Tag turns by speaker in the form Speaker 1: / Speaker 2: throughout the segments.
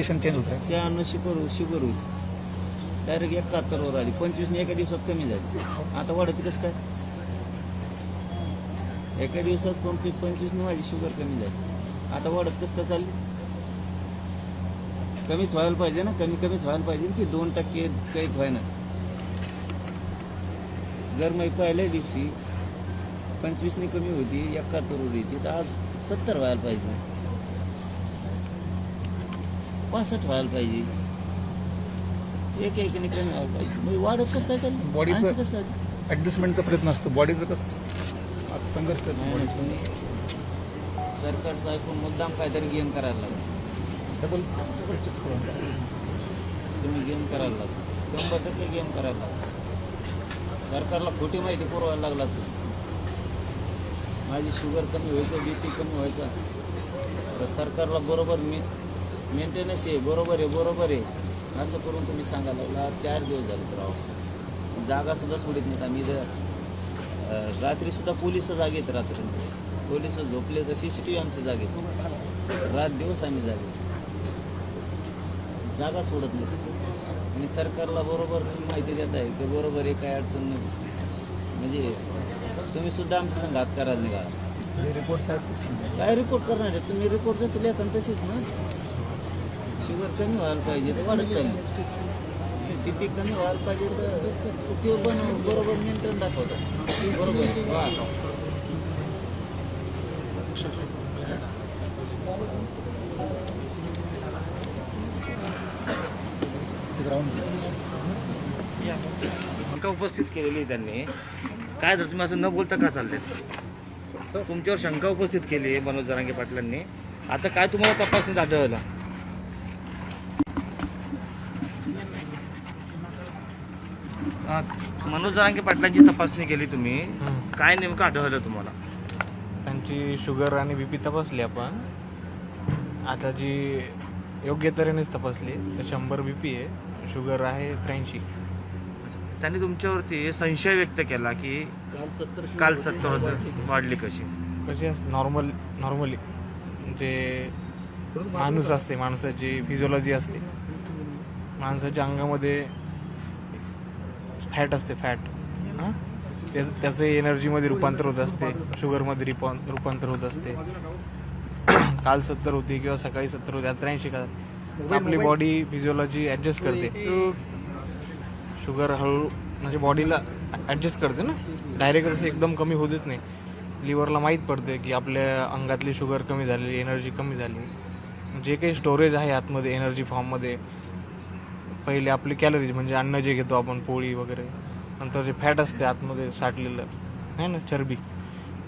Speaker 1: Condition change होत आहे
Speaker 2: शहाण्णव शुगर शुगर होईल. डायरेक्ट एकाहत्तरवर आली. पंचवीसने एका दिवसात कमी झाली. आता वाढत कसं काय? एका दिवसात पंचवीस पंचवीसने माझी शुगर कमी झाली. आता वाढत कसं काय चालली? कमीच व्हायला पाहिजे ना? कमी कमीच व्हायला पाहिजे की दोन टक्के काहीच व्हायना जर मग पहिल्या दिवशी पंचवीसने कमी होती एकाहत्तर होती तर आज सत्तर व्हायला पाहिजे. पासष्ट व्हायला पाहिजे. एक एकने कमी व्हायला पाहिजे. मग वाढत कसं काय चालली?
Speaker 1: Body चं-
Speaker 2: माणसं कसं काय
Speaker 1: ऍडजस्टमेंटचा प्रयत्न असतो. बॉडीचं कसं आता संघर्ष
Speaker 2: नाही. नाही, तुम्ही सरकारचं ऐकून मुद्दाम काहीतरी गेम करायला लागला.
Speaker 1: डबल.
Speaker 2: तुम्ही गेम करायला लागला. शंभर टक्के गेम करायला लागला. सरकारला खोटी माहिती पुरवायला लागला तुम्ही माझी शुगर कमी व्हायचं बी पी कमी व्हायचा. तर सरकारला बरोबर मे मेंटेनन्स आहे बरोबर आहे बरोबर आहे. असं करून तुम्ही सांगायला लागला चार दिवस झाले तर राव. जागा सुद्धा सोडित नाहीत आम्ही. जर अं, रात्री सुद्धा पोलीस जागेत रात्री पोलीस झोपले तर सी सी टी व्ही आमच्या जागेत. रात दिवस आम्ही जागे जागा सोडत नाही आणि सरकारला बरोबर माहिती देत आहे की बरोबर आहे काय अडचण नाही. म्हणजे तुम्ही सुद्धा आमच्या संघात करायला निघाला
Speaker 1: जे रिपोर्ट्स आहेत ते समजा.
Speaker 2: काय रिपोर्ट करणार आहे? तुम्ही रिपोर्ट जसं लेखन तसेच ना? शुगर कमी व्हायला पाहिजे तर वाढत चालली. सी पी कमी व्हायला पाहिजे तर ते पण बरोबर मेंटेन दाखवतो. बरोबर. वा
Speaker 3: शंका उपस्थित केलेली आहे त्यांनी. काय जर तुम्ही असं न बोलता का चालले तुमच्यावर शंका उपस्थित केली आहे मनोज जरांगे पाटलांनी. आता काय तुम्हाला तपासणीत आढळलं? मनोज जरांगे पाटलांची तपासणी केली तुम्ही. काय नेमकं आढळलं तुम्हाला?
Speaker 4: त्यांची शुगर आणि बीपी तपासली आपण. आता जी योग्य तऱ्हेनेच तपासली तर शंभर बीपी आहे शुगर आहे त्र्याऐंशी.
Speaker 3: त्यांनी तुमच्यावरती संशय व्यक्त केला की काल सत्तर वाढली कशी?
Speaker 4: कशी असते नॉर्मल नॉर्मली जे माणूस असते माणसाची फिजिओलॉजी असते. माणसाच्या अंगामध्ये फॅट असते फॅट. हां? त्याचं त्याचं एनर्जीमध्ये रूपांतर होत असते शुगरमध्ये रिपॉन रूपांतर होत असते. काल सत्तर होती किंवा सकाळी सत्तर होते त्र्याऐंशी का आपली बॉडी फिजिओलॉजी ॲडजस्ट करते. शुगर हळू म्हणजे बॉडीला ॲडजस्ट करते ना? डायरेक्ट असं एकदम कमी होऊ देत नाही. लिव्हरला माहीत पडते की आपल्या अंगातली शुगर कमी झालेली एनर्जी कमी झाली. जे काही स्टोरेज आहे आतमध्ये एनर्जी फॉर्ममध्ये पहिले आपली कॅलरीज म्हणजे अन्न जे घेतो आपण पोळी वगैरे. नंतर जे फॅट असते आतमध्ये साठलेलं आहे ना चरबी.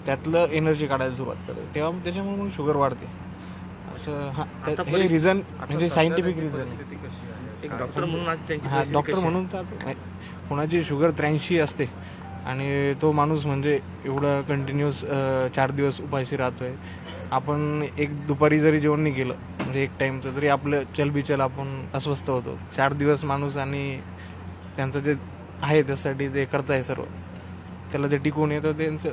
Speaker 4: त्यातलं एनर्जी काढायला सुरुवात करते. तेव्हा त्याच्यामुळे मग शुगर वाढते. असं हां हे रिझन म्हणजे सायंटिफिक रिझन
Speaker 3: एक डॉक्टर म्हणून
Speaker 4: हा डॉक्टर
Speaker 3: आहे?
Speaker 4: तर. कोणाची शुगर त्र्याऐंशी असते आणि तो माणूस म्हणजे एवढं कंटिन्युअस चार दिवस उपाशी राहतोय. आपण एक दुपारी जरी जेवण नाही केलं म्हणजे एक टाईमचं तरी आपलं चलबिचल आपण अस्वस्थ होतो. चार दिवस माणूस आणि त्यांचं जे आहे त्यासाठी ते करताय सर्व. त्याला ते टिकून येतं त्यांचं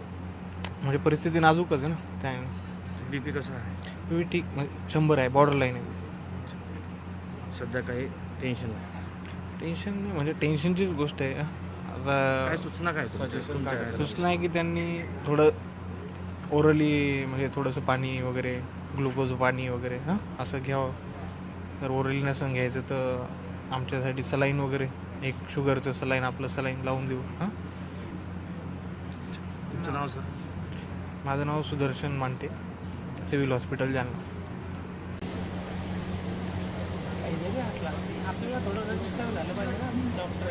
Speaker 4: म्हणजे परिस्थिती नाजूकच आहे ना. त्याने
Speaker 3: बीपी कसं आहे?
Speaker 4: तुम्ही ठीक म्हणजे शंभर आहे बॉर्डर लाईन आहे.
Speaker 3: सध्या काही टेन्शन नाही.
Speaker 4: टेन्शन नाही म्हणजे टेन्शनचीच गोष्ट आहे.
Speaker 3: काय
Speaker 4: आता
Speaker 3: सूचना काय तुमच्या? तुमच्या काय?
Speaker 4: सूचना आहे की त्यांनी थोडं ओरली म्हणजे थोडंसं पाणी वगैरे ग्लुकोज पाणी वगैरे हां असं घ्यावं. जर ओरली नसून घ्यायचं तर आमच्यासाठी सलाईन वगैरे एक शुगरचं सलाईन आपलं सलाईन लावून देऊ हां.
Speaker 3: तुमचं नाव सर
Speaker 4: माझं नाव सुदर्शन मांटे सिव्हिल हॉस्पिटल जालना.
Speaker 5: आपल्याला थोडं रजिस्टर झालं पाहिजे ना डॉक्टर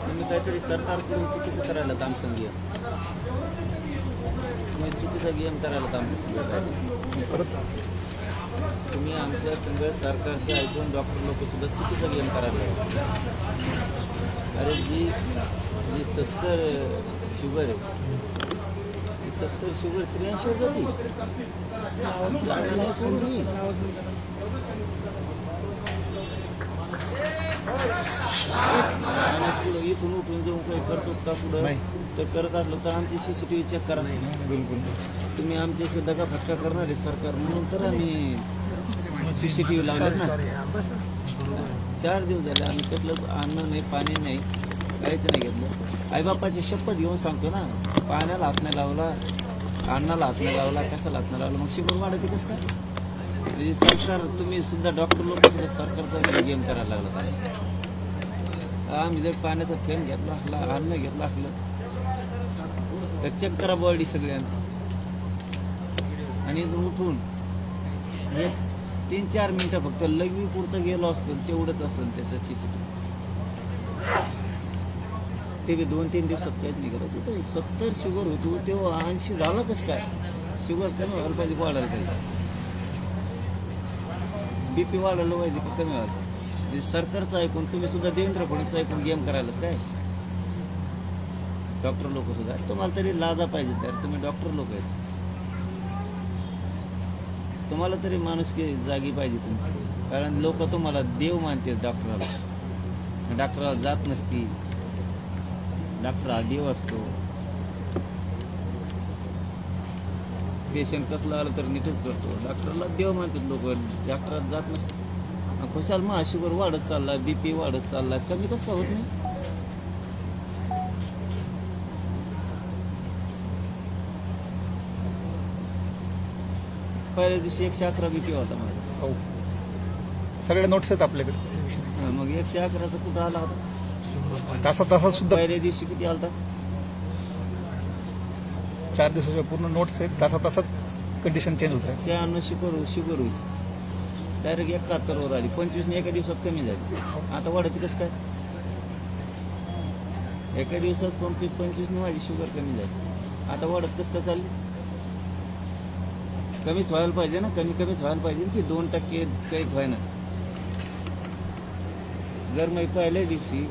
Speaker 2: तुम्ही काहीतरी सरकारकडून चुकीचं करायला काम सांगितलं तुम्ही चुकीचा गेम करायला काम तुम्ही आमच्या संघ सरकारचं ऐकून डॉक्टर लोक सुद्धा चुकीचा गेम करायला अरे जी जी सत्तर शुगर आहे सत्तर शुगर त्र्याऐंशी जागा नाही सोडली पुढं इथून उठून जाऊन काही करतो का पुढं
Speaker 1: नाही.
Speaker 2: तर करत असलं तर आमची सीसीटीव्ही चेक करा.
Speaker 1: बिलकुल
Speaker 2: तुम्ही आमच्याशी दगा फटका करणारे सरकार. म्हणून तर आम्ही सीसीटीव्ही लावलेत ना. चार दिवस झाले आम्ही त्यातलं अन्न नाही पाणी नाही. काहीच नाही घेतलं आईबापाची शपथ घेऊन सांगतो ना. पाण्याला हात नाही लावला अन्नाला हात नाही लावला कशाला हात नाही लावला? मग शिबर वाढत कसं काय? म्हणजे सरकार तुम्ही सुद्धा डॉक्टर लोक सरकारचा गेम करायला लागला आम्ही जर पाण्याचा थेंब घेतला असला अन्न घेतलं असलं तर चेक करा बॉडी सगळ्यांचं. आणि उठून एक तीन चार मिनिटं फक्त लघवी पुरतं गेलो असतं तेवढंच असेल त्याचं सीसीटीव्ही ते बी दोन तीन दिवसात काहीच नाही करत. होतं सत्तर शुगर होतो हो, तेव्हा ऐंशी झाला कसं काय? शुगर कमी व्हायला पाहिजे वाढायला पाहिजे. बीपी वाढायला पाहिजे का कमी व्हायला सरकारचं ऐकून तुम्ही सुद्धा देवेंद्र फडणवीस ऐकून गेम करायला काय? डॉक्टर लोक सुद्धा. तुम्हाला तरी लाजा पाहिजे तर तुम्ही डॉक्टर लोक आहेत. तुम्हाला तरी माणुसकी जागी पाहिजे तुमची. कारण लोक तुम्हाला देव मानते डॉक्टराला. डॉक्टराला जात नसती. डॉक्टर हा देव असतो. पेशंट कसलं आलं तर नीटच करतो. डॉक्टरला देव मानतात लोक डॉक्टरात जात नसतो. खुशाल मग शुगर वाढत चालला बीपी वाढत चालला कमी कसं होत नाही? पहिल्या दिवशी एकशे अकरा बीपी होता माझा.
Speaker 1: हो. सगळ्या नोट्स आहेत आपल्याकडे.
Speaker 2: मग एकशे अकराचा कुठं आला होता?
Speaker 1: तासा तासात सुद्धा
Speaker 2: पहिल्या दिवशी किती आलता?
Speaker 1: चार दिवसाच्या पूर्ण नोट्स आहेत. तासा तासात कंडिशन चेंज होत आहे.
Speaker 2: शहाण्णव शुगर शुगर होईल. डायरेक्ट एकाहत्तरवर आली. पंचवीसने एका दिवसात कमी झाली. आता वाढत कसं काय? एका दिवसात पंचवीस पंचवीसने माझी शुगर कमी झाली. आता वाढत कसं काय चालली? कमीच व्हायला पाहिजे ना? कमी कमीच व्हायला पाहिजे की दोन टक्के काहीच व्हायना. जर मग पहिल्या दिवशी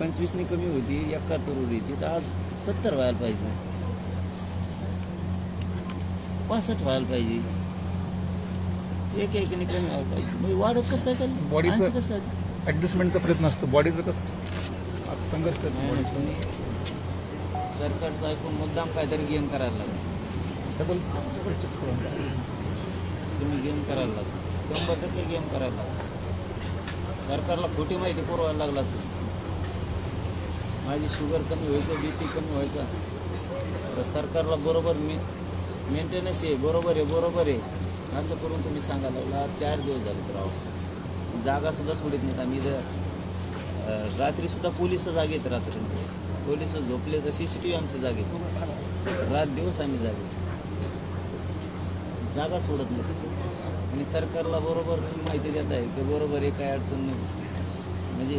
Speaker 2: पंचवीसने कमी होती एकाहत्तर होती. तर आज सत्तर व्हायला पाहिजे. पासष्ट व्हायला पाहिजे. एक एकने कमी व्हायला पाहिजे. मग वाढत कसं काय चालली ऐंशी कसं काय
Speaker 1: ऍडजस्टमेंटचा प्रयत्न असतो. बॉडीचं कसं संघर्ष
Speaker 2: सरकारचं ऐकून मुद्दाम काहीतरी गेम करायला लागला.
Speaker 1: डबल
Speaker 2: तुम्ही गेम करायला लागला. शंभर टक्के गेम करायला लागला. सरकारला खोटी माहिती पुरवायला लागला तुम्ही. माझी शुगर कमी व्हायचं बी पी कमी व्हायचा. तर सरकारला बरोबर मी मेंटेनन्स आहे बरोबर आहे बरोबर आहे. असं करून तुम्ही सांगायला लागला. चार दिवस झाले तर राव जागासुद्धा सोडित नाहीत आम्ही जर रात्रीसुद्धा रात्री पोलीस जागेत रात्री. पोलीस झोपले तर सी सी टी व्ही आमच्या जागेत रात दिवस आम्ही जागे जागा सोडत नाही आणि सरकारला बरोबर माहिती देत आहे की बरोबर आहे काय अडचण नाही. म्हणजे